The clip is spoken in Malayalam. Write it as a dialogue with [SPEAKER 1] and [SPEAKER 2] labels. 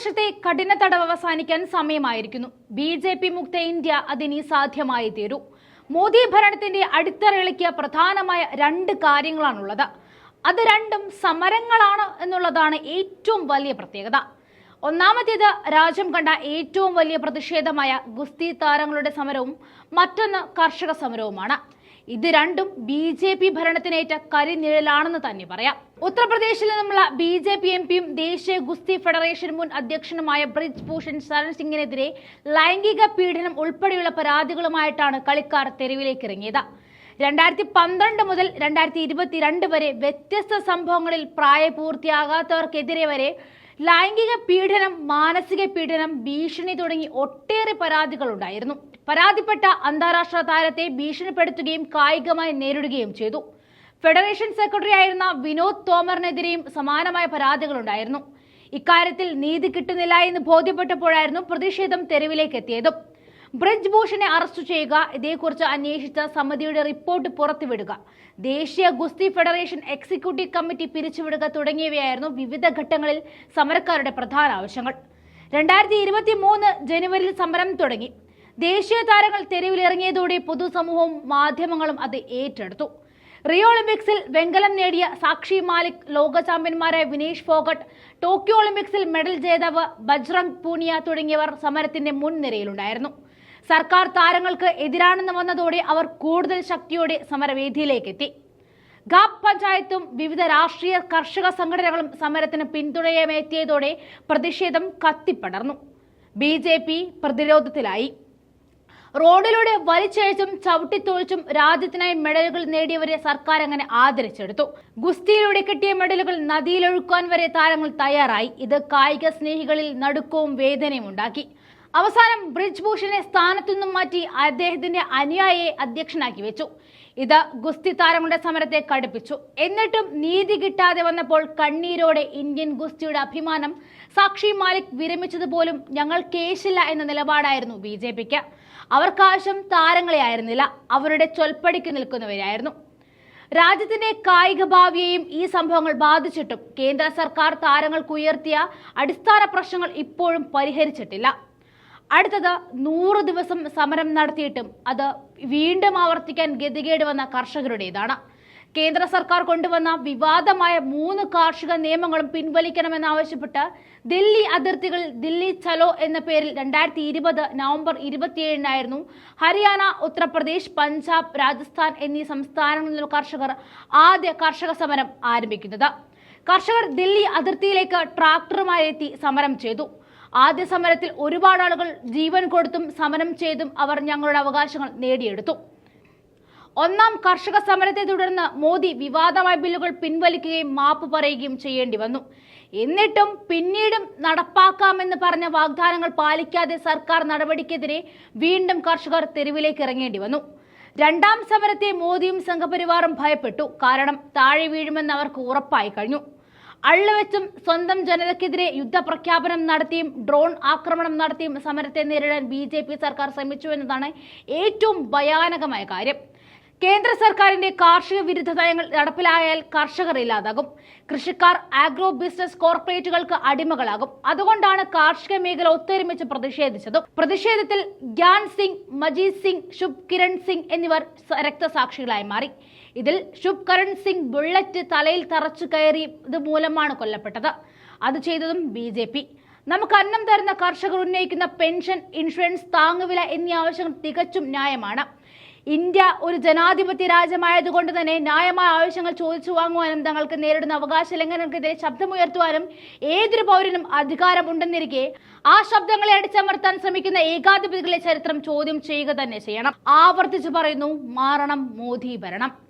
[SPEAKER 1] വർഷത്തെ കഠിന തടവ് അവസാനിക്കാൻ സമയമായിരിക്കുന്നു. ബി ജെ പി മുക്ത ഇന്ത്യ അതിനി സാധ്യമായി തീരൂ. മോദി ഭരണത്തിന്റെ അടിത്തറയിളക്കിയ പ്രധാനമായ രണ്ട് കാര്യങ്ങളാണുള്ളത്. അത് രണ്ടും സമരങ്ങളാണ് എന്നുള്ളതാണ് ഏറ്റവും വലിയ പ്രത്യേകത. ഒന്നാമത്തേത് രാജ്യം കണ്ട ഏറ്റവും വലിയ പ്രതിഷേധമായ ഗുസ്തി താരങ്ങളുടെ സമരവും മറ്റൊന്ന് കർഷക സമരവുമാണ്. ഇത് രണ്ടും ബി ജെ പി ഭരണത്തിനേറ്റ കരിനിഴലാണെന്ന് തന്നെ പറയാം. ഉത്തർപ്രദേശിൽ നിന്നുള്ള ബി ജെ പി എം പിയും ദേശീയ ഗുസ്തി ഫെഡറേഷൻ മുൻ അധ്യക്ഷനുമായ ബ്രിജ് ഭൂഷൺ ശരൺ സിംഗിനെതിരെ ലൈംഗിക പീഡനം ഉൾപ്പെടെയുള്ള പരാതികളുമായിട്ടാണ് കളിക്കാർ തെരുവിലേക്ക് ഇറങ്ങിയത്. രണ്ടായിരത്തി പന്ത്രണ്ട് മുതൽ രണ്ടായിരത്തി ഇരുപത്തിരണ്ട് വരെ വ്യത്യസ്ത സംഭവങ്ങളിൽ പ്രായപൂർത്തിയാകാത്തവർക്കെതിരെ വരെ ലൈംഗിക പീഡനം മാനസിക പീഡനം ഭീഷണി തുടങ്ങി ഒട്ടേറെ പരാതികളുണ്ടായിരുന്നു. പരാതിപ്പെട്ട അന്താരാഷ്ട്ര താരത്തെ ഭീഷണിപ്പെടുത്തുകയും കായികമായി നേരിടുകയും ചെയ്തു. ഫെഡറേഷൻ സെക്രട്ടറി ആയിരുന്ന വിനോദ് തോമറിനെതിരെയും സമാനമായ പരാതികളുണ്ടായിരുന്നു. ഇക്കാര്യത്തിൽ നീതി കിട്ടുന്നില്ല എന്ന് ബോധ്യപ്പെട്ടപ്പോഴായിരുന്നു പ്രതിഷേധം തെരുവിലേക്ക് എത്തിയത്. ബ്രിജ് ഭൂഷണെ അറസ്റ്റ് ചെയ്യുക ഇതേക്കുറിച്ച് അന്വേഷിച്ച സമിതിയുടെ റിപ്പോർട്ട് പുറത്തുവിടുക ദേശീയ ഗുസ്തി ഫെഡറേഷൻ എക്സിക്യൂട്ടീവ് കമ്മിറ്റി പിരിച്ചുവിടുക തുടങ്ങിയവയായിരുന്നു വിവിധ ഘട്ടങ്ങളിൽ സമരക്കാരുടെ പ്രധാന ആവശ്യങ്ങൾ. രണ്ടായിരത്തി ജനുവരിയിൽ സമരം തുടങ്ങി. ദേശീയ താരങ്ങൾ തെരുവിലിറങ്ങിയതോടെ പൊതുസമൂഹവും മാധ്യമങ്ങളും അത് ഏറ്റെടുത്തു. റിയോ ഒളിമ്പിക്സിൽ വെങ്കലം നേടിയ സാക്ഷി മാലിക് ലോക ചാമ്പ്യന്മാരായ വിനേഷ് ഫോഗട്ട് ടോക്കിയോ ഒളിമ്പിക്സിൽ മെഡൽ ജേതാവ് ബജ്രംഗ് പൂനിയ തുടങ്ങിയവർ സമരത്തിന്റെ മുൻനിരയിലുണ്ടായിരുന്നു. സർക്കാർ താരങ്ങൾക്ക് എതിരാണെന്ന് വന്നതോടെ അവർ കൂടുതൽ ശക്തിയോടെ സമരവേദിയിലേക്ക് എത്തി ഗാപ് പഞ്ചായത്തും വിവിധ രാഷ്ട്രീയ കർഷക സംഘടനകളും സമരത്തിന് പിന്തുണയുമെത്തിയതോടെ പ്രതിഷേധം കത്തിപ്പടർന്നു. ബി പ്രതിരോധത്തിലായി. റോഡിലൂടെ വലിച്ചഴിച്ചും ചവിട്ടിത്തൊഴിച്ചും രാജ്യത്തിനായി മെഡലുകൾ നേടിയവരെ സർക്കാർ അങ്ങനെ ആദരിച്ചെടുത്തു. ഗുസ്തിയിലൂടെ കിട്ടിയ മെഡലുകൾ നദിയിലൊഴുക്കാൻ വരെ താരങ്ങൾ തയ്യാറായി. ഇത് കായിക സ്നേഹികളിൽ നടുക്കവും വേദനയും ഉണ്ടാക്കി. അവസാനം ബ്രിജ് ഭൂഷണെ സ്ഥാനത്തുനിന്നും മാറ്റി അദ്ദേഹത്തിന്റെ അനുയായിയെ അധ്യക്ഷനാക്കി വെച്ചു. ഇത് ഗുസ്തി താരങ്ങളുടെ സമരത്തെ കടുപ്പിച്ചു. എന്നിട്ടും നീതി കിട്ടാതെ വന്നപ്പോൾ കണ്ണീരോടെ ഇന്ത്യൻ ഗുസ്തിയുടെ അഭിമാനം സാക്ഷി മാലിക് വിരമിച്ചതുപോലും ഞങ്ങൾ കേശില്ല എന്ന നിലപാടായിരുന്നു ബി അവർക്കാവശ്യം താരങ്ങളെ ആയിരുന്നില്ല അവരുടെ ചൊൽപ്പടിക്ക് നിൽക്കുന്നവരായിരുന്നു. രാജ്യത്തിന്റെ കായിക ഭാവിയെയും ഈ സംഭവങ്ങൾ ബാധിച്ചിട്ടും കേന്ദ്ര സർക്കാർ താരങ്ങൾക്ക് ഉയർത്തിയ അടിസ്ഥാന പ്രശ്നങ്ങൾ ഇപ്പോഴും പരിഹരിച്ചിട്ടില്ല. അടുത്തത് നൂറ് ദിവസം സമരം നടത്തിയിട്ടും അത് വീണ്ടും ആവർത്തിക്കാൻ ഗതികേട് വന്ന കർഷകരുടേതാണ്. കേന്ദ്ര സർക്കാർ കൊണ്ടുവന്ന വിവാദമായ മൂന്ന് കാർഷിക നിയമങ്ങളും പിൻവലിക്കണമെന്നാവശ്യപ്പെട്ട് ദില്ലി അതിർത്തികളിൽ ദില്ലി ചലോ എന്ന പേരിൽ രണ്ടായിരത്തി ഇരുപത് നവംബർ ഇരുപത്തിയേഴിനായിരുന്നു ഹരിയാന ഉത്തർപ്രദേശ് പഞ്ചാബ് രാജസ്ഥാൻ എന്നീ സംസ്ഥാനങ്ങളിൽ നിന്നുള്ള കർഷകർ ആദ്യ കർഷക സമരം ആരംഭിക്കുന്നത്. കർഷകർ ദില്ലി അതിർത്തിയിലേക്ക് ട്രാക്ടറുമായി എത്തി സമരം ചെയ്തു. ആദ്യ സമരത്തിൽ ഒരുപാട് ആളുകൾ ജീവൻ കൊടുത്തും സമരം ചെയ്തും അവർ ഞങ്ങളുടെ അവകാശങ്ങൾ നേടിയെടുത്തു. ഒന്നാം കർഷക സമരത്തെ തുടർന്ന് മോദി വിവാദമായ ബില്ലുകൾ പിൻവലിക്കുകയും മാപ്പ് പറയുകയും ചെയ്യേണ്ടി വന്നു. എന്നിട്ടും പിന്നീടും നടപ്പാക്കാമെന്ന് പറഞ്ഞ വാഗ്ദാനങ്ങൾ പാലിക്കാതെ സർക്കാർ നടപടിക്കെതിരെ വീണ്ടും കർഷകർ തെരുവിലേക്ക് ഇറങ്ങേണ്ടി വന്നു. രണ്ടാം സമരത്തെ മോദിയും സംഘപരിവാറും ഭയപ്പെട്ടു. കാരണം താഴെ വീഴുമെന്ന് അവർക്ക് ഉറപ്പായി കഴിഞ്ഞു. അള്ളുവെച്ചും സ്വന്തം ജനതയ്ക്കെതിരെ യുദ്ധപ്രഖ്യാപനം നടത്തിയും ഡ്രോൺ ആക്രമണം നടത്തിയും സമരത്തെ നേരിടാൻ ബി സർക്കാർ ശ്രമിച്ചു എന്നതാണ് ഏറ്റവും ഭയാനകമായ കാര്യം. കേന്ദ്ര സർക്കാരിന്റെ കാർഷിക വിരുദ്ധ നയങ്ങൾ നടപ്പിലായാൽ കർഷകർ ഇല്ലാതാകും. കൃഷിക്കാർ ആഗ്രോ ബിസിനസ് കോർപ്പറേറ്റുകൾക്ക് അടിമകളാകും. അതുകൊണ്ടാണ് കാർഷിക മേഖല ഒത്തൊരുമിച്ച് പ്രതിഷേധിച്ചത്. പ്രതിഷേധത്തിൽ ഗ്യാൻ സിംഗ് മജീദ് സിംഗ് ശുഭ് കിരൺ സിംഗ് എന്നിവർ രക്തസാക്ഷികളായി മാറി. ഇതിൽ ശുഭ് കരൺ സിംഗ് ബുള്ളറ്റ് തലയിൽ തറച്ചു കയറി ഇത് മൂലമാണ് കൊല്ലപ്പെട്ടത്. അത് ചെയ്തതും ബി ജെ പി നമുക്ക് അന്നം തരുന്ന കർഷകർ ഉന്നയിക്കുന്ന പെൻഷൻ ഇൻഷുറൻസ് താങ്ങുവില എന്നീ ആവശ്യങ്ങൾ തികച്ചും ന്യായമാണ്. ഇന്ത്യ ഒരു ജനാധിപത്യ രാജ്യമായതുകൊണ്ട് തന്നെ ന്യായമായ ആവശ്യങ്ങൾ ചോദിച്ചു വാങ്ങുവാനും തങ്ങൾക്ക് നേരിടുന്ന അവകാശ ലംഘനങ്ങൾക്കെതിരെ ശബ്ദമുയർത്തുവാനും ഏതൊരു പൗരനും അധികാരം ഉണ്ടെന്നിരിക്കെ ആ ശബ്ദങ്ങളെ അടിച്ചമർത്താൻ ശ്രമിക്കുന്ന ഏകാധിപതികളെ ചരിത്രം ചോദ്യം ചെയ്യുക തന്നെ ചെയ്യണം. ആവർത്തിച്ചു പറയുന്നു മാറണം മോദി ഭരണം.